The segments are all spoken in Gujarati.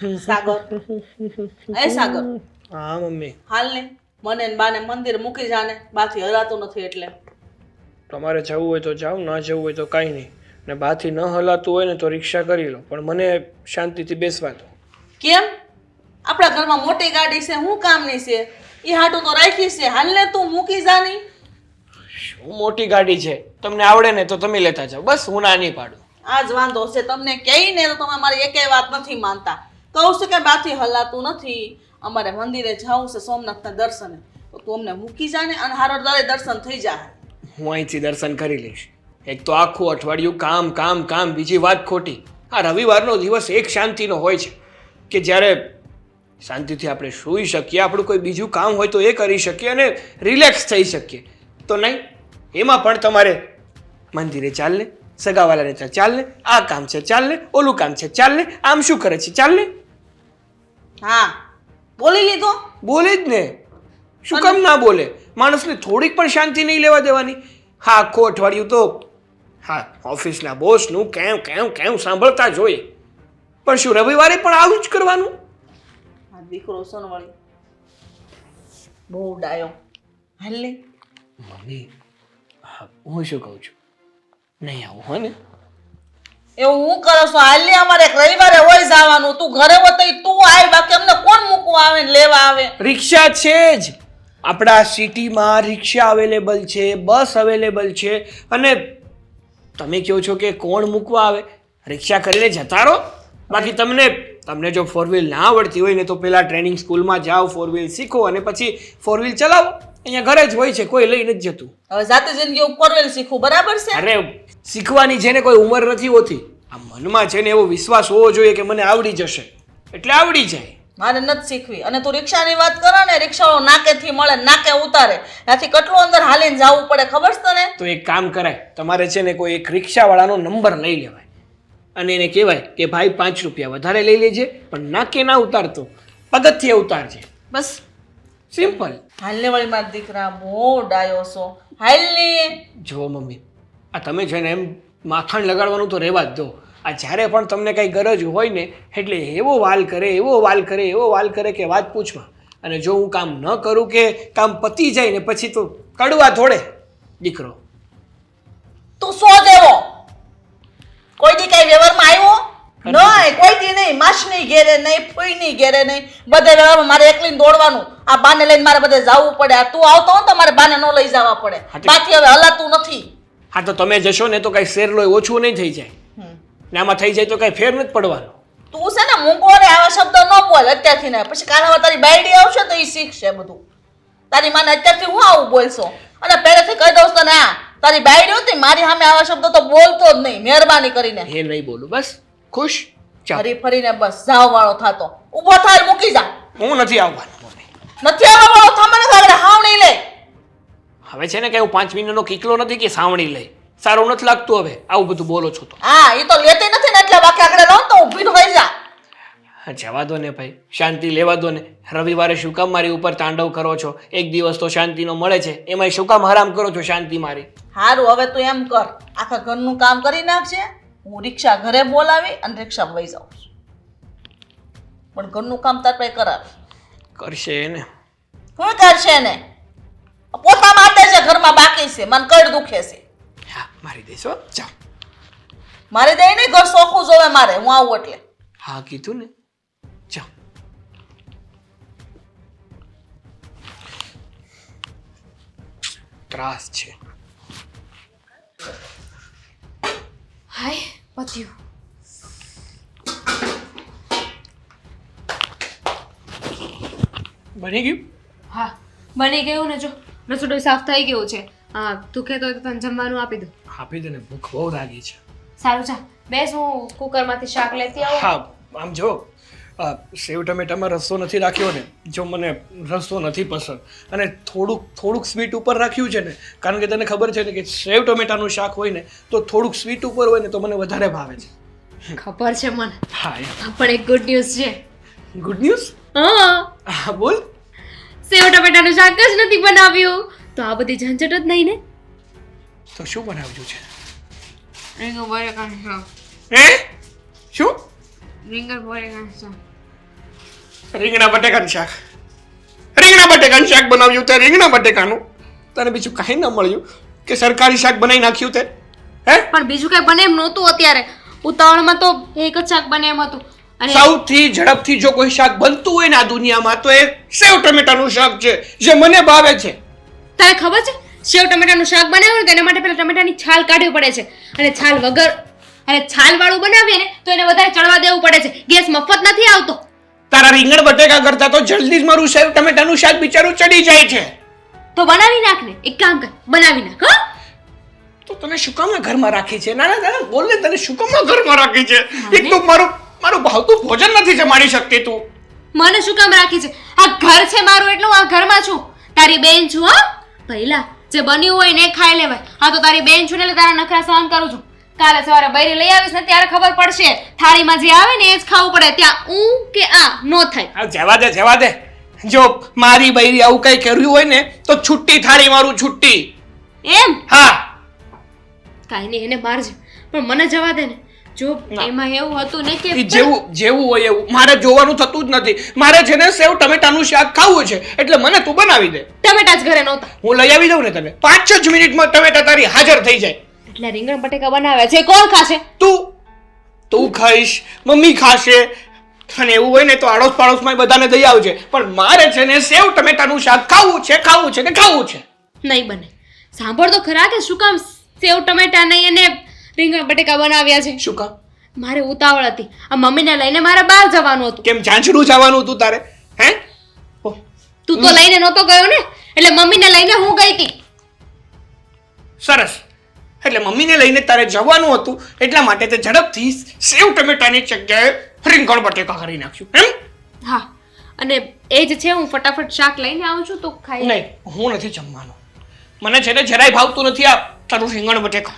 સાગર. એ સાગર. હા મમ્મી. હાલ ને મને ને બાને મંદિર મૂકી જાને બાથી હલાતું નથી એટલે. તમારે જવું હોય તો જાઓ ના જવું હોય તો કાંઈ નહીં. ને બાથી ન હલાતું હોય ને તો રિક્ષા કરી લો પણ મને શાંતિથી બેસવા દો. કેમ? આપણા ઘરમાં મોટી ગાડી છે શું કામની છે? એ હાટું તો રાખી છે. હાલ ને તું મૂકી જાની શું મોટી ગાડી છે? તમને આવડે ને તો તમે લેતા જાઓ. બસ હું ના નહીં પાડું. આ જ વાંધો છે. તમને કહી ને તો તમે મારી એકેય વાત નથી માનતા. કહું છું કે બાથી હલાતું નથી. અમારે મંદિરે જવું છે સોમનાથના દર્શને. તો તું અમને મૂકી જા ને અને હારો દારે દર્શન થઈ જાય હું અહીંથી દર્શન કરી લઈશ. એક તો આખું અઠવાડિયું કામ કામ કામ, બીજી વાત ખોટી. આ રવિવારનો દિવસ એક શાંતિનો હોય છે કે જ્યારે શાંતિથી આપણે સૂઈ શકીએ, આપણું કોઈ બીજું કામ હોય તો એ કરી શકીએ અને રિલેક્સ થઈ શકીએ. તો નહીં, એમાં પણ તમારે મંદિરે ચાલને સગાવાલાને ત્યાં ચાલ આ કામ છે ચાલને ઓલું કામ છે ચાલને આમ શું કરે છે, ચાલ ને હા. બોલી લીધો? બોલે જ ને. શું કામ ના બોલે? માણસને થોડીક પણ શાંતિ નહીં લેવા દેવાની. હા આખું અઠવાડિયું તો હા ઓફિસના બોસનું કેમ કેમ કેમ સાંભળતા જ હોય પણ શું રવિવારે પણ આવું જ કરવાનું? આ દીકરો સોનવાળી બહુ ડાયો. હાલ મમ્મી હા હું શું કહું છું? નહીં આવું હો ને. એવું હું કરો છો? હાલ અમારે એક રવિવારે હોય જવાનું. તું ઘરે હોય તું આવી બાકી અમને કોણ મૂકવા આવે ને લેવા આવે? રિક્ષા છે જ. આપણા સિટીમાં રિક્ષા અવેલેબલ છે, બસ અવેલેબલ છે. અને તમે કહો છો કે કોણ મૂકવા આવે? રિક્ષા કરીને જતા રહો. બાકી તમને તમને જો ફોર વ્હીલ ના આવડતી હોય ને તો પહેલાં ટ્રેનિંગ સ્કૂલમાં જાઓ ફોર વ્હીલ શીખો અને પછી ફોર વ્હીલ ચલાવો. અહીંયા ઘરે જ હોય છે કોઈ લઈ નથી જતું. હવે જાતે જિંદગી ઉપર વેલ શીખવું બરાબર છે? અરે શીખવાની છે ને કોઈ ઉંમર નથી હોતી આ મનમાં છે ને એવો વિશ્વાસ હોવો જોઈએ કે મને આવડી જશે. એટલે આવડી જાય. મારે નથી શીખવી. અને તું રિક્ષાની વાત કરો ને રિક્ષાઓ નાકેથી મળે નાકે ઉતારે. ત્યાંથી કેટલું અંદર હાલીને જવું પડે ખબર છે તને? તો એક કામ કરાય તમારે છે ને કોઈ એક રિક્ષાવાળાનો નંબર લઈ લેવાય. અને એને કહેવાય કે ભાઈ પાંચ રૂપિયા વધારે લઈ લેજે પણ નાકે ના ઉતારતો પગથિયે ઉતારજે. બસ. સિમ્પલ હાલને વળી મારા દીકરા બહુ ડાયો છો. હાલને. જો મમ્મી આ તમે છે ને એમ માખણ લગાડવાનું તો રહેવા જ દો. આ જ્યારે પણ તમને કંઈ ગરજ હોય ને એટલે એવો વાલ કરે એવો વાલ કરે એવો વાલ કરે કે વાત પૂછવા અને જો હું કામ ન કરું કે કામ પતી જાય ને પછી તો કડવા થોડે દીકરો. તું સો દેવો કોઈ દી કઈ વ્યવહારમાં આવ્યો? નહીં કોઈ દી નહીં માસની ઘેરે નહીં ફૂઈની ઘેરે નહીં. બધે મારે એકલીને દોડવાનું. આ બાને લઈને મારે બધે જવું પડે. આ તું આવતો હો તો મારે બાને ન લઈ જવા પડે. બાકી હવે હલાતું નથી. હા તો તમે જશો ને તો કઈ શેર લોય ઓછું નહીં થઈ જાય. ને આમાં થઈ જાય તો કઈ ફેર નથી પડવાનો. તું છે ને મૂંગો રે આવા શબ્દ ન બોલ અત્યારથી ને. પછી કાલે તારી બાયડી આવશે તો એ શીખશે બધું. તારી માને અત્યારથી હું આવું બોલશો? અને પહેલેથી કહી દઉં તને આ. તારી બાયડી હતી મારી સામે આવા શબ્દ તો બોલતો જ નહીં મહેરબાની કરીને. એ નહીં બોલું બસ. ખુશ? ફરી ફરીને બસ જાવ વાળો થાતો. ઊભો થાય મૂકી જા. હું નથી આવવાનો મમ્મી. નથી આવવા વાળો કાગડે હાવણી લે. હવે છે ને કે હું પાંચ મિનિટનો કિકલો નથી કે સાવણી લઈ. સારું નથી લાગતું હવે. આવું બધું બોલો છો તો. હા એ તો લેતી નથી ને એટલે બાકી આગળ રહો તો ઊભી થઈ જા. જવા દો ને ભાઈ. શાંતિ લેવા દો ને. રવિવારે શું કામ મારી ઉપર તાંડવ કરો છો? એક દિવસ તો શાંતિનો મળે છે. એમાંય શું કામ હરામ કરો છો શાંતિ મારી? સારું હવે તું એમ કર. આખા ઘરનું કામ કરી નાખજે. હું રિક્ષા ઘરે બોલાવી અને રિક્ષા વહી જાઉં છું. પણ ઘરનું કામ તાર પાસે કરાવે. કરશે એને. શું કરશે ને પોતા માટે છે ઘરમાં બાકી છે મને કડ દુખે છે. હા મારી દેશો ચાલ મારે દઈ નહીં ઘર સોખું જોવે મારે હું આવું એટલે. હા કીધું ને. ચાલ ત્રાસ છે. હાય પત્યું બની ગયું? હા બની ગયું ને જો. રસોડું સાફ થઈ ગયું છે. હા તું કહેતો તો તને જમવાનું આપી દઉં. આપી દે ને ભૂખ બહુ લાગી છે. સારું ચા બેસ હું કુકરમાંથી શાક લેતી આવું. હા આમ જો. સેવ ટમેટામાં રસ્સો નથી રાખ્યો ને જો મને રસ્સો નથી પસંદ. અને થોડુંક થોડુંક સ્વીટ ઉપર રાખ્યું છે ને કારણ કે તને ખબર છે ને કે સેવ ટમેટાનું શાક હોય ને તો થોડુંક સ્વીટ ઉપર હોય ને તો મને વધારે ભાવે છે. ખબર છે મને. હા આ પણ એક ગુડ ન્યૂઝ છે. ગુડ ન્યૂઝ હા. બોલ. સેવ ટમેટાનું શાક જ નથી બનાવ્યું. તો આ બધી ઝંઝટ જ નહીં ને? તો શું બનાવ્યું છે? રીંગણ બટેકાનું શાક હે? રીંગણ બટેકાનું શાક રીંગણા બટેકાનું શાક રીંગણા બટેકાનું શાક બનાવ્યું તે રીંગણા બટેકાનું તને બીજું કાંઈ ન મળ્યું કે સરકારી શાક બનાવી નાખ્યું તે? હે? પણ બીજું કઈ બને એમ નહોતું અત્યારે. ઉતાવળમાં તો એક જ શાક બને એમ હતું. અને સૌથી ઝડપથી જો કોઈ શાક બનતું હોય ને આ દુનિયામાં તો એ સેવ ટમેટાનું શાક છે જે મને ભાવે છે. તને ખબર છે? સેવ ટમેટાનું શાક બનાવ્યું તેના એના માટે પહેલા ટમેટાની છાલ કાઢવી પડે છે. અને છાલ વગર અને છાલ વાળું બનાવીએ ને તો એને વધારે ચડવા દેવું પડે છે. ગેસ મફત નથી આવતો. તારા રીંગણ બટેકા કરતા તો જલ્દી જ મારું સેવ ટમેટાનું શાક બિચારું ચડી જાય છે. તો બનાવી નાખ ને. એક કામ કર બનાવી નાખ હો. તો તને શું કામ ઘરમાં રાખી છે? ના ના બોલ ને તને શું કામ ઘરમાં રાખી છે? એક તો મારું મારું ભાવતું ભોજન નથી જમાડી શકતી તું. મને શું કામ રાખી છે? આ ઘર છે મારું એટલું આ ઘરમાં છું. તારી બેન છું હા. પહેલા જે બન્યું હોય ને ખાઈ લેવાય. હા તો તારી બેન છું ને એટલે તારા નખરા સહન કરું છું. કાલે સવારે બૈરી લઈ આવીશ ને ત્યારે ખબર પડશે. થાળીમાં જે આવે ને એ જ ખાવું પડે. ત્યાં ઉ કે આ નો થાય. આ જવા દે જવા દે. જો મારી બૈરી આવું કઈ કર્યું હોય ને તો છુટ્ટી થાળી મારું છુટ્ટી એમ? હા. કાંઈ નહીં એને મારજે. પણ મને જવા દે ને. જો એમાં એવું હતું ને કે જેવું જેવું હોય એવું. મારે જોવાનું થતું જ નથી. મારે છે ને સેવ ટમેટાનું શાક ખાવું છે. એટલે મને તું બનાવી દે. ટમેટા જ ઘરે નહોતા. હું લઈ આવી દઉં ને તને. પાંચ જ મિનિટમાં ટમેટા તારી હાજર થઈ જાય. એટલે રીંગણ બટેકા બનાવ્યા છે કોણ ખાશે? તું તું ખાઈશ મમ્મી ખાશે. અને એવું હોય ને તો આડોશ પાડોશમાં બધાને દઈ આવજે. પણ મારે છે ને સેવ ટમેટાનું શાક ખાવું છે ખાવું છે કે ખાવું છે? નહીં બને. સાંભળ તો ખરા કે શું કામ સેવ ટમેટા નહીં અને રીંગણ બટેકા બનાવ્યા છે? શું કામ? મારે ઉતાવળ હતી. આ મમ્મીને લઈને મારે બહાર જવાનું હતું. કેમ ઝાંઝરું જવાનું હતું તારે? હે? તું તો લઈને નહોતો ગયો ને? એટલે મમ્મીને લઈને હું ગઈ હતી. સરસ. એટલે મમ્મીને લઈને તારે જવાનું હતું. એટલા માટે તે ઝડપથી સેવ ટમેટાની જગ્યાએ રીંગણ બટેકા કરી નાખ્યું. એમ? હા. અને એ જ છે હું ફટાફટ શાક લઈને આવું છું તો ખાઈ નહીં હું નથી જમવાનો. મને છે ને જરાય ભાવતું નથી આ તારું રીંગણ બટેકા.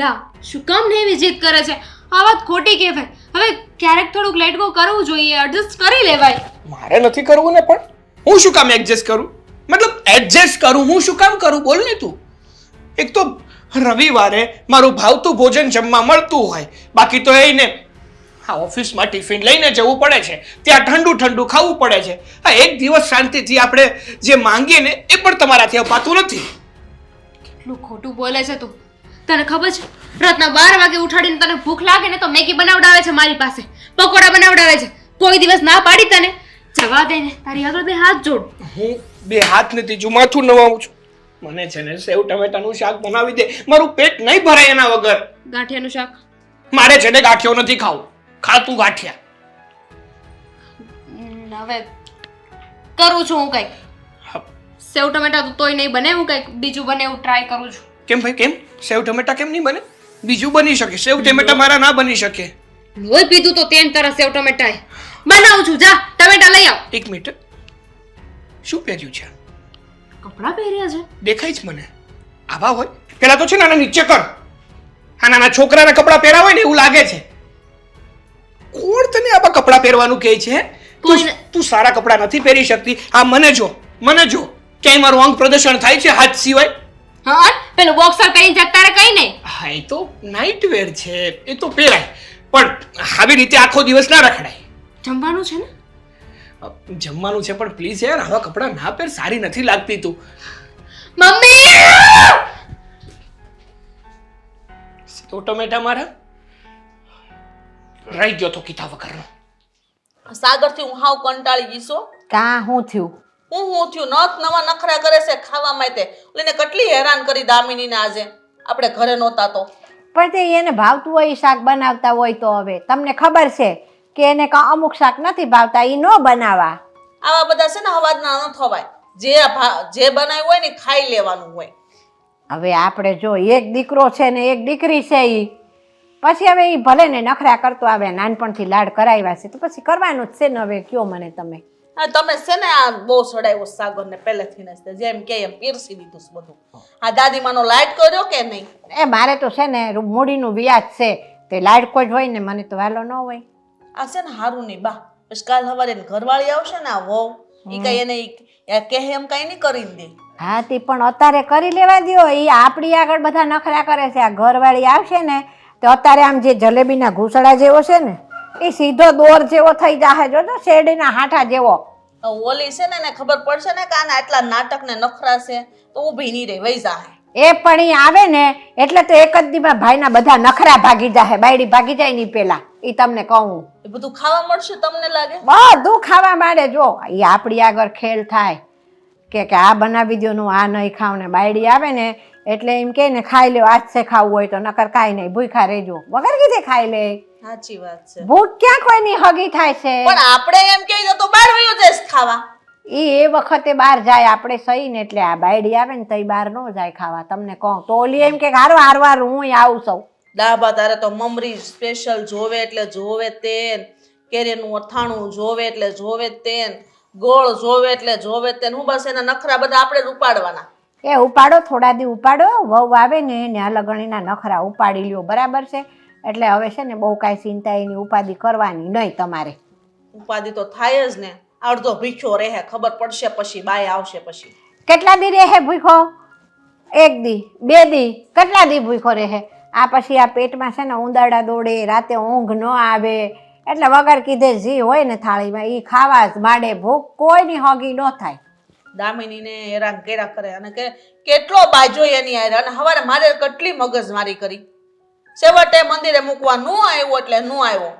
લા શું કામ ને એવી જીદ કરે છે? આ વાત ખોટી કહેવાય હવે ક્યારેક થોડુંક લેટ ગો કરવું જોઈએ એડજસ્ટ કરી લેવાય. મારે નથી કરવું ને પણ હું શું કામ એડજસ્ટ કરું? મતલબ એડજસ્ટ કરું હું શું કામ કરું? બોલ ને તું. એક તો રવિવારે મારું ભાવતું ભોજન જમવા મળતું હોય. બાકી તો એ ને હા ઓફિસમાં ટિફિન લઈને જવું પડે છે. ત્યાં ઠંડુ ઠંડુ ખાવું પડે છે. હા એક દિવસ શાંતિથી આપણે જે માંગીએ ને એ પણ તમારાથી અપાતું નથી. એટલું ખોટું બોલે છે તું. તને ખબર છે? રાતના બાર વાગે ઉઠાડીને તને ભૂખ લાગે ને તો મેગી બનાવડાવે છે મારી પાસે. પકોડા બનાવડાવે છે. કોઈ દિવસ ના પાડી તને. જવા દે ને. તારી આગળ બે હાથ જોડ. હું બે હાથ નથી જો માથું નવાવું છું. મને છે ને સેવ ટમેટાનું શાક બનાવી દે. મારું પેટ નહીં ભરાય એના વગર. ગાંઠિયાનું શાક? મારે છે ને ગાંઠિયો નથી ખાવું. ખાતું ગાંઠિયા. હવે કરું છું હું કંઈક. સેવ ટમેટા તોય નહીં બને હું કંઈક. બીજું બને એવું ટ્રાય કરું છું. કેમ ભાઈ કેમ? સેવ ટમેટા કેમ નહીં બને? બીજું બની શકે. સેવ ટમેટા મારા ના બની શકે. લોહી પીધું તો તેમ તારા સેવ ટમેટા બનાવું છું જા ટમેટા લઈ આવ. એક મિનિટ. શું પહેર્યું છે? કપડાં પહેર્યા છે? દેખાય જ મને. આવા હોય. પેલા તો છે ને આના નીચે કર. આ નાના છોકરાના કપડાં પહેરા હોય ને એવું લાગે છે. કોણ તને આવા કપડાં પહેરવાનું કહે છે? તું તું સારા કપડાં નથી પહેરી શકતી. આ મને જો મને જો. ક્યાંય મારું અંગ પ્રદર્શન થાય છે હાથ સિવાય? હા પેલું બોક્સર પહેરીને જતા રે કઈ નહીં. હા એ તો નાઇટ વેર છે. એ તો પહેરાય. પણ આવી રીતે આખો દિવસ ના રખડાય. જમવાનું છે ને? જમવાનું છે પણ પ્લીઝ યાર આવા કપડાં ના પહેર સારી નથી લાગતી તું. મમ્મી! તો ટમેટા મારા. રહી ગયો તો કીધા વગરનો. સાગરથી હું હાવ કંટાળી ગઈ છું. કા હું થયું? હું હું થયું? નથ નવા નખરા કરે છે ખાવા માટે. એને કેટલી હેરાન કરી દામિનીને આજે. આપણે ઘરે નહોતા તો. પણ તે એને ભાવતું હોય ઈ શાક બનાવતા હોય તો હવે. તમને ખબર છે કે એને કા અમુક શાક નથી ભાવતા એ ન બનાવવા આવા બધા છે ને અવાજના ન થવાય. જે ભા- જે બનાવ્યું હોય ને એ ખાઈ લેવાનું હોય. હવે આપણે જો એક દીકરો છે ને એક દીકરી છે એ પછી હવે એ ભલે ને નખરા કરતો આવે નાનપણથી લાડ કરાવ્યા છે તો પછી કરવાનું જ છે ને હવે કયો મને તમે? હા તમે છે ને આ બહુ સડાયો સાગર ને પહેલેથી ને જ. જેમ કે એમ પીરસી દીધું છે બધું. આ દાદીમાનો લાઈટ કર્યો કે નહીં? એ મારે તો છે ને રૂ- મૂડીનું વ્યાજ છે તે લાડકો જ હોય ને મને તો વાલો ન હોય. આ છે ને હારું નહીં બા. પછી કાલ સવારે એની ઘરવાળી આવશે ને આ વહુ ઈ કઈ એને ઈ- એ કહે એમ કઈ નહીં કરીને દે. હા તે પણ અત્યારે કરી લેવા દ્યો. એ આપણી આગળ બધા નખરા કરે છે. આ ઘરવાળી આવશે ને તો અત્યારે આમ જે જલેબીના ઘૂસડા જેવો છે ને એ સીધો દોર જેવો થઈ જાહે. જોજો શેરડીના હાઠા જેવો. ઓલી છે ને એને ખબર પડશે ને કે આના આટલા નાટક ને નખરા છે તો ઊભી નહીં રે વહી જાહે. એ પણ ઈ આવે ને એટલે તો એક જ દીમાં ભાઈના બધા નખરા ભાગી જાહે. બાયડી ભાગી જાય ની પેલા. ઈ તમને કહું. એ બધું ખાવા મળશે તમને લાગે? બધું ખાવા માંડે જો એ આપણી આગળ ખેલ થાય. કે કે આ બનાવી દો નું આ નહીં ખાવ ને બાયડી આવે ને એટલે એમ કે ને ખાઈ લ્યો આજ છે ખાવું હોય તો નકર કાંઈ નહીં ભૂખા રહેજો. વગર કીધે ખાઈ લે. સાચી વાત છે. ભૂખ ક્યાં કોઈની હગી થાય છે? પણ આપણે એમ કહીએ તો બહાર વયો જઈશ ખાવા. ઈ એ વખતે બહાર જાય આપણે સહી ને એટલે આ બાયડી આવે ને તઈ બહાર ન જાય ખાવા. તમને કહું તો ઓલી એમ કે હારો હારવાર હું આવું સૌ. દાબા તારે તો મમરી સ્પેશિયલ જોવે એટલે જોવે તેન. કેરીનું અથાણું જોવે એટલે જોવે તેન. ગોળ જોવે એટલે જોવે તેન. હું બસ એના નખરા બધા આપણે જ ઉપાડવાના. એ ઉપાડો થોડા દી ઉપાડો. વહુ આવે ને એને લગણીના નખરા ઉપાડી લ્યો. બરાબર છે? એટલે હવે છે ને બહુ કાંઈ ચિંતા એની ઉપાધિ કરવાની નહીં તમારે. ઉપાધિ તો થાય જ ને. અડધો ભીખ્યો રહે ખબર પડશે પછી બાય આવશે પછી. કેટલા દી રહે ભૂખો એક દી બે દી. કેટલા દી ભૂખો રહે? આ પછી આ પેટમાં છે ને ઉંદરડા દોડે રાતે ઊંઘ ન આવે. એટલે વગર કીધે જે હોય ને થાળીમાં એ ખાવા જ માંડે. ભૂખ કોઈની હોગી ન થાય. દામિનીને હેરાન કેરા કરે અને કે કેટલો બાજો એની આયર અને હવારે મારે કેટલી મગજમારી કરી. છેવટે મંદિરે મૂકવા નું આવ્યો એટલે નું આવ્યો.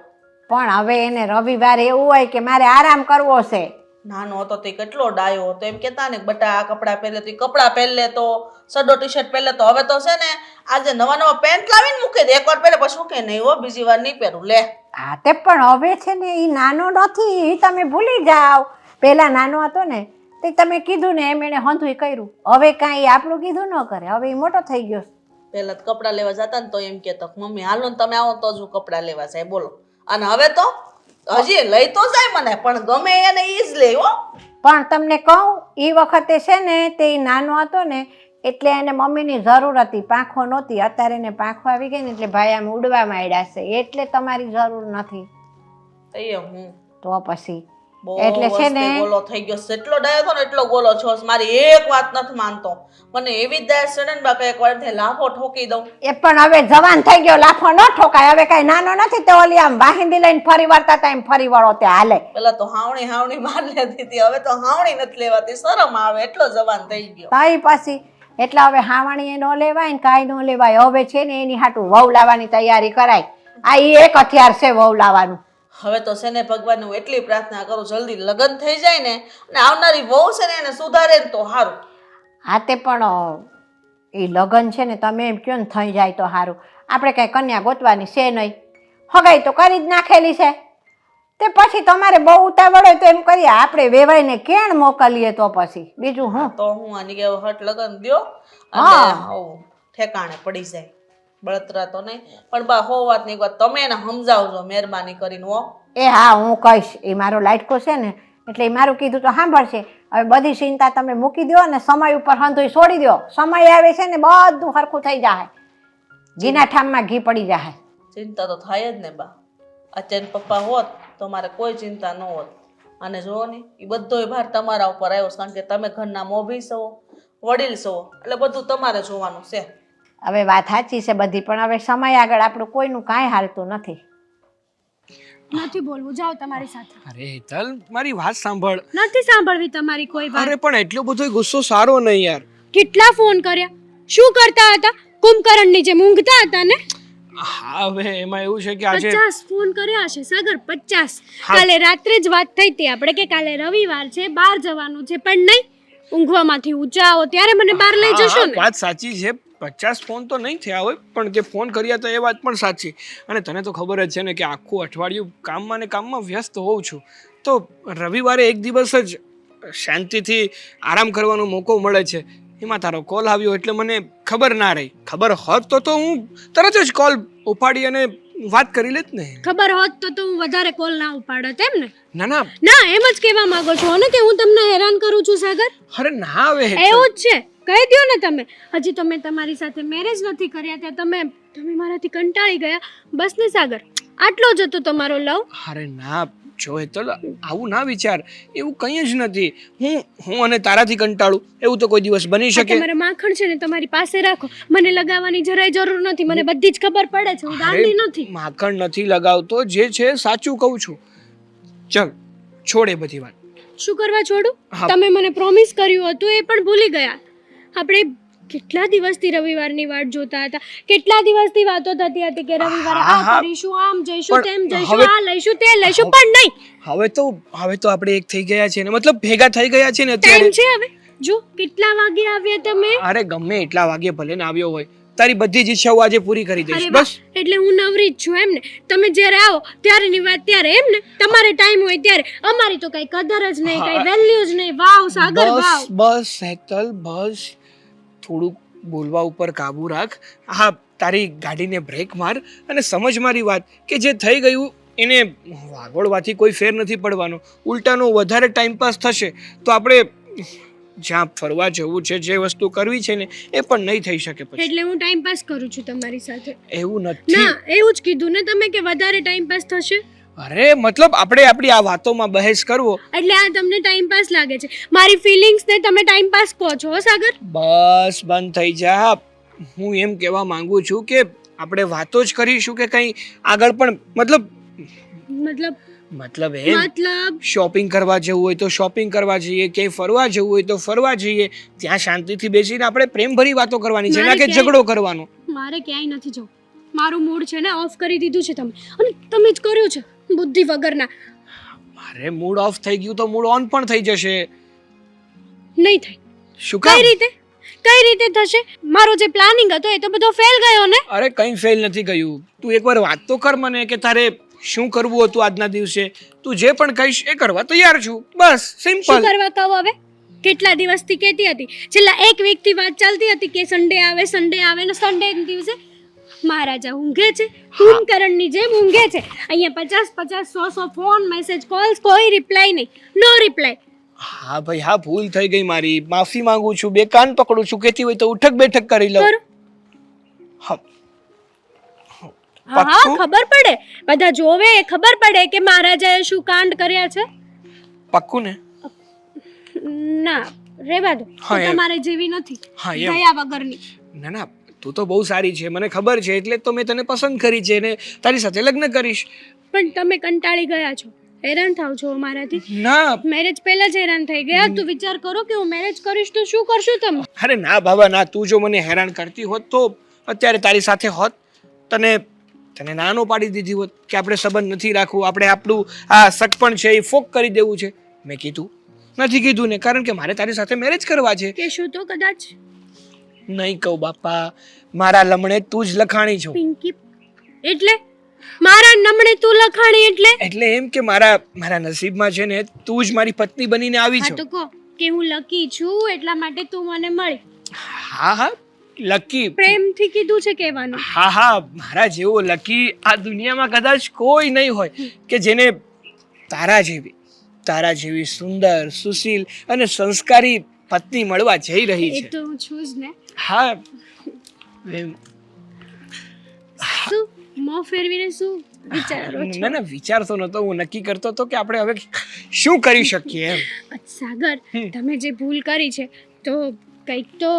પણ હવે એને રવિવારે એવું હોય કે મારે આરામ કરવો છે. નાનો હતો તે કેટલો ડાયો હતો. એમ કેતા ને બટા આ કપડાં પહેરે તો કપડાં પહેરે તો સડો ટી શર્ટ પહેરે તો હવે તો છે ને આજે નવા નવા પેન્ટ લાવીને મૂકી દે એકવાર પહેરે પછી મૂકે નહીં હો. બીજી વાર નહીં પહેરું. લે. હા તે પણ હવે છે ને એ નાનો નથી. એ તમે ભૂલી જાઓ. પહેલા નાનો હતો ને તે તમે કીધું ને એમ એણે હંધું કર્યું. હવે કાંઈ આપણું કીધું ન કરે. હવે એ મોટો થઈ ગયો. પહેલા કપડાં લેવા જતા ને તો એમ કહેતો મમ્મી હાલો ને તમે આવો તો જ હું કપડાં લેવા જાય. બોલો. અને હવે તો? હજી લઈ તો જાય મને પણ ગમે એને ઈ જ લે હો. પણ તમને કહું એ વખતે છે ને તે નાનો હતો ને એટલે એને મમ્મીની જરૂર હતી પાંખો નહોતી. અત્યારે એને પાંખો આવી ગઈ ને એટલે ભાઈ આમ ઉડવા માંડ્યા છે એટલે તમારી જરૂર નથી. તો પછી એટલે છે ને ગોલો થઈ ગયો. એટલો ડાયો હતો ને એટલો ગોલો છો. મારી એક વાત નથી માનતો. મને એવી જ દાય ને બાપા એક વાર લાફો ઠોકી દઉં. એ પણ હવે જવાન થઈ ગયો. લાફો ન ઠોકાય. હવે કઈ નાનો નથી તો ઓલી આમ વાહિંદી લઈને ફરી વળતા તા એમ ફરી વળો તે હાલે. પેલા તો હાવણી હાવણી માર લેતી હતી. હવે તો હાવણી નથી લેવાતી. શરમ આવે. એટલો જવાન થઈ ગયો. તાઈ પછી એટલે હવે હાવાણીએ ન લેવાય ને કાંઈ ન લેવાય. હવે છે ને એની હાટું વહુ લાવવાની તૈયારી કરાય. આ એક હથિયાર છે વહુ લાવવાનું. હવે તો છે ને ભગવાન હું એટલી પ્રાર્થના કરું જલ્દી લગ્ન થઈ જાય ને અને આવનારી વહુ છે ને એને સુધારે ને તો સારું હા તે પણ એ લગ્ન છે ને તમે એમ કહો ને થઈ જાય તો સારું આપણે કાંઈ કન્યા ગોતવાની છે નહીં. હગાઈ તો કરી જ નાખેલી છે. તે પછી તમારે બહુ ઉતાવળ હોય તો એમ કરીએ આપણે વેવાઈને કેણ મોકલીએ તો પછી. બીજું હું તો હું આની કે હટ લગન દ્યો હા. ઠેકાણે પડી જાય. બળતરા તો નહીં પણ બા હો વાત નહીં વાત તમે એને સમજાવજો મહેરબાની કરીને હો. એ હા હું કહીશ. એ મારો લાઇટકો છે ને એટલે એ મારું કીધું તો સાંભળશે. હવે બધી ચિંતા તમે મૂકી દો ને સમય ઉપર હંધોઈ છોડી દો. સમય આવે છે ને બધું સરખું થઈ જાય ઘીના ઠામમાં ઘી પડી જાય ચિંતા તો થાય જ ને બા. અત્યારે પપ્પા હોત તો મારે કોઈ ચિંતા ન હોત. અને જુઓ ને એ બધોય ભાર તમારા ઉપર આવ્યો કારણ કે તમે ઘરના મોભી છો વડીલ છો એટલે બધું તમારે જોવાનું છે. હવે વાત સાચી છે બધી પણ હવે સમય આગળ આપણું કોઈનું કાંઈ હાલતું નથી. નથી બોલવું જાઓ તમારી સાથે. અરે હેતલ મારી વાત સાંભળ. નથી સાંભળવી તમારી કોઈ વાત. અરે પણ એટલો બધો ગુસ્સો સારો નહીં યાર. કેટલા ફોન કર્યા? શું કરતા હતા? કુંભકર્ણની જેમ ઊંઘતા હતા ને? હા હવે એમાં એવું છે કે આજે પચાસ ફોન કર્યા હશે સાગર પચાસ. કાલે રાત્રે જ વાત થઈ હતી આપણે કે કાલે રવિવાર છે બહાર જવાનું છે પણ નહીં. ઊંઘવામાંથી ઊંચા આવો ત્યારે મને બહાર લઈ જશો ને. વાત સાચી છે. પચાસ ફોન તો નહીં થયા હોય પણ જે ફોન કર્યા તો એ વાત પણ સાચી. અને તને તો ખબર જ છે ને કે આખું અઠવાડિયું કામમાં ને કામમાં વ્યસ્ત હોઉં છું. તો રવિવારે એક દિવસ જ શાંતિથી આરામ કરવાનો મોકો મળે છે. એમાં તારો કોલ આવ્યો એટલે મને ખબર ના રહી. ખબર હોત તો તો હું તરત જ કોલ ઉપાડી અને વાત કરી લેત ને. ખબર હોત તો તો હું વધારે કોલ ના ઉપાડત એમ ને? ના ના. ના એમ જ કહેવા માંગો છો. ને કે હું તમને હેરાન કરું છું સાગર? અરે ના આવે. હેતલ. એવું જ છે. કહી દો ને તમે. હજી તો મેં તમારી સાથે મેરેજ નથી કર્યા ત્યાં તમે તમે મારાથી કંટાળી ગયા. બસ ને સાગર આટલો જ હતો તમારો લવ. અરે ના જો હેતલ આવું ના વિચાર. એવું કંઈ જ નથી. હું હું અને તારાથી કંટાળું. એવું તો કોઈ દિવસ બની શકે. તમારે માખણ છે ને તમારી પાસે રાખો. મને લગાવવાની જરાય જરૂર નથી. મને બધી જ ખબર પડે છે. હું ગાંડી નથી. માખણ નથી લગાવતો. જે છે સાચું કહું છું. ચલ છોડે બધી વાત. શું કરવા છોડું? તમે મને પ્રોમિસ કર્યું હતું એ પણ ભૂલી ગયા. આપણે કેટલા દિવસથી રવિવારની વાટ જોતા હતા? કેટલા દિવસથી વાતો થતી હતી કે રવિવારે આ કરીશું આમ જઈશું તેમ જઈશું આ લઈશું તે લઈશું પણ નહીં. હવે તો હવે તો આપણે એક થઈ ગયા છે ને. મતલબ ભેગા થઈ ગયા છે ને ટાઈમ છે હવે. જો કેટલા વાગે આવ્યા તમે? અરે ગમે એટલા વાગે ભલે ને આવ્યો હોય. તારી બધી જ ઈચ્છાઓ આજે પૂરી કરી દઈશ. બસ. એટલે હું નવરી જ છું એમ ને. તમે જ્યારે આવો ત્યારેની વાત ત્યારે એમ ને. તમારે ટાઈમ હોય ત્યારે. અમારી તો કઈ કદર જ નહીં કઈ વેલ્યુ જ નહીં. વાવ સાગર બસ વાવ. બસ હેતલ બસ. થોડુંક બોલવા ઉપર કાબુ રાખ. હા તારી ગાડીને બ્રેક માર અને સમજ મારી વાત કે જે થઈ ગયું એને વાગોળવાથી કોઈ ફેર નથી પડવાનો. ઉલટાનો વધારે ટાઈમ પાસ થશે તો આપણે જ્યાં ફરવા જવું છે જે વસ્તુ કરવી છે ને એ પણ નહીં થઈ શકે પછી. એટલે હું ટાઈમ પાસ કરું છું તમારી સાથે. એવું નથી. ના એવું જ કીધું ને તમે કે વધારે ટાઈમ પાસ થશે? અરે મતલબ આપણે આપણી આ વાતોમાં બહેસ કરવો? એટલે આ તમને ટાઈમ પાસ લાગે છે. મારી ફિલિંગ્સ ને તમે ટાઈમ પાસ કહો છો હો, સાગર? બસ બંધ થઈ જા. હું એમ કહેવા માંગુ છું કે આપણે વાતો જ કરીશું કે કંઈ આગળ પણ મતલબ મતલબ? મતલબ એ મતલબ? શોપિંગ કરવા જવું હોય તો શોપિંગ કરવા જઈએ ક્યાંય ફરવા જવું હોય તો ફરવા જઈએ. ત્યાં શાંતિથી બેસીને આપણે પ્રેમભરી વાતો કરવાની છે ના કે ઝઘડો કરવાનો. મારે ક્યાંય નથી જવું. મારું મૂડ છે ને ઓફ કરી દીધું છે તમે. અને તમે જ કર્યું છે. બુદ્ધિ વગરના. મારે મૂડ ઓફ થઈ ગયું તો મૂડ ઓન પણ થઈ જશે. નહીં થાય. શું કઈ રીતે? કઈ રીતે થશે? મારો જે પ્લાનિંગ હતો એ તો બધો ફેલ ગયો ને? અરે કંઈ ફેલ નથી ગયું. તું એકવાર વાત તો કર મને કે તારે શું કરવું હતું આજના દિવસે. તું જે પણ કહીશ એ કરવા તૈયાર છું. બસ શું સિમ્પલ કરવા કહો હવે? કેટલા દિવસથી કહેતી હતી? છેલ્લા એક વીકથી વાત ચાલતી હતી કે સન્ડે આવે સન્ડે આવે ને સન્ડે દિવસે મહારાજા ઊંઘે છે? કુંભકરણની જેમ ઊંઘે છે? અહીંયા પચાસ પચાસ સો સો ફોન મેસેજ કોલ્સ કોઈ રિપ્લાય નહીં. નો રિપ્લાય હા ભાઈ હા ભૂલ થઈ ગઈ મારી. માફી માંગુ છું બે કાન પકડું છું. કેતી હોય તો ઉઠક બેઠક કરી લઉં. હા. હા ખબર પડે. બધા જોવે ખબર પડે કે મહારાજાએ શું કાંડ કર્યા છે? પક્કું ને? ના રેવા દો. તમારે જેવી નથી. હા, દયા વગરની. ના ના તું તો બહુ સારી છે મને ખબર છે એટલે તો મેં તને પસંદ કરી છે ને તારી સાથે લગ્ન કરીશ. પણ તમે કંટાળી ગયા છો. હેરાન થાવ છો અમારાથી. ના. મેરેજ પહેલા જ હેરાન થઈ ગયા. તું વિચાર કરો કે હું મેરેજ કરીશ તો શું કરશો તમે? અરે ના બાબા ના તું જો મને હેરાન કરતી હોત તો અત્યારે તારી સાથે હોત. તને તને નાનો પાડી દીધી હોત કે આપણે સંબંધ નથી રાખવું આપણે આપણું આ સટપણ છે એ ફોક કરી દેવું છે. મેં કીધું. નથી કીધું ને કારણ કે મારે તારી સાથે મેરેજ કરવા છે. કેશો તો કદાચ? નહીં કહું બાપા. મારા લમણે તું જ લખાણી છો. પિંકી એટલે? મારા નમણે તું લખાણી એટલે? એટલે એમ કે મારા મારા નસીબમાં છે ને તું જ મારી પત્ની બનીને આવી છો. તો કહો કે હું લકી છું એટલા માટે તું મને મળી. હા હા લકી. પ્રેમથી કીધું છે કહેવાનું. હા હા મારા જેવો લકી આ દુનિયામાં કદાચ કોઈ નહીં હોય કે જેને તારા જેવી તારા જેવી સુંદર સુશીલ અને સંસ્કારી પત્ની મળવા જઈ રહી છે. તો હું છું જ ને. હા. શું? મોં ફેરવીને શું વિચારો ના ના વિચારતો નતો હું નક્કી કરતો તો કે આપણે હવે શું કરી શકીએ એમ. સાગર તમે જે ભૂલ કરી છે તો કંઈક તો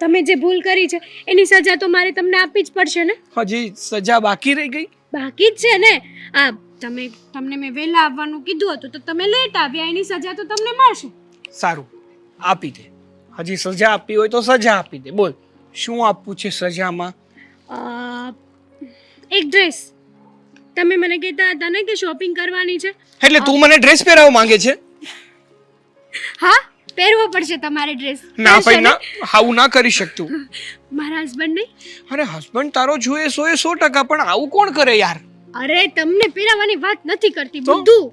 તમે જે ભૂલ કરી છે એની સજા તો મારે તમને આપવી જ પડશે ને? હજી સજા બાકી રહી ગઈ? બાકી જ છે ને? આ તમે તમને મેં વહેલા આવવાનું કીધું હતું તો તમે લેટ આવ્યા એની સજા તો તમને મળશે. સારું. આપી દે. હજી સજા આપવી હોય તો સજા આપી દે. બોલ શું આપવું છે સજામાં? એક ડ્રેસ. તમે મને કહેતા હતા ને કે શોપિંગ કરવાની છે. એટલે તું મને ડ્રેસ પહેરાવવા માંગે છે? હા પહેરવો પડશે તમારે ડ્રેસ. ના ભાઈ ના? આવું ના કરી શકતું. મારા હસબન્ડ નહીં અરે હસબન્ડ તારો જોઈએ સો એ સો ટકા પણ આવું કોણ કરે યાર? અરે તમને પહેરાવાની વાત નથી કરતી બધું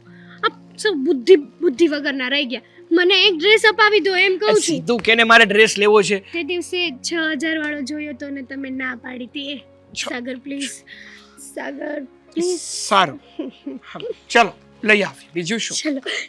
આપ બુદ્ધિ બુદ્ધિ વગરના રહી ગયા. મને એક ડ્રેસ અપાવી દો એમ કહું છું. સીધું કેને મારે ડ્રેસ લેવો છે? તે દિવસે છ હજાર વાળો જોયો તો ને તમે ના પાડી હતી સાગર પ્લીઝ સાગર પ્લીઝ સારું. ચાલો લઈ આવી. બીજું શું? ચલો.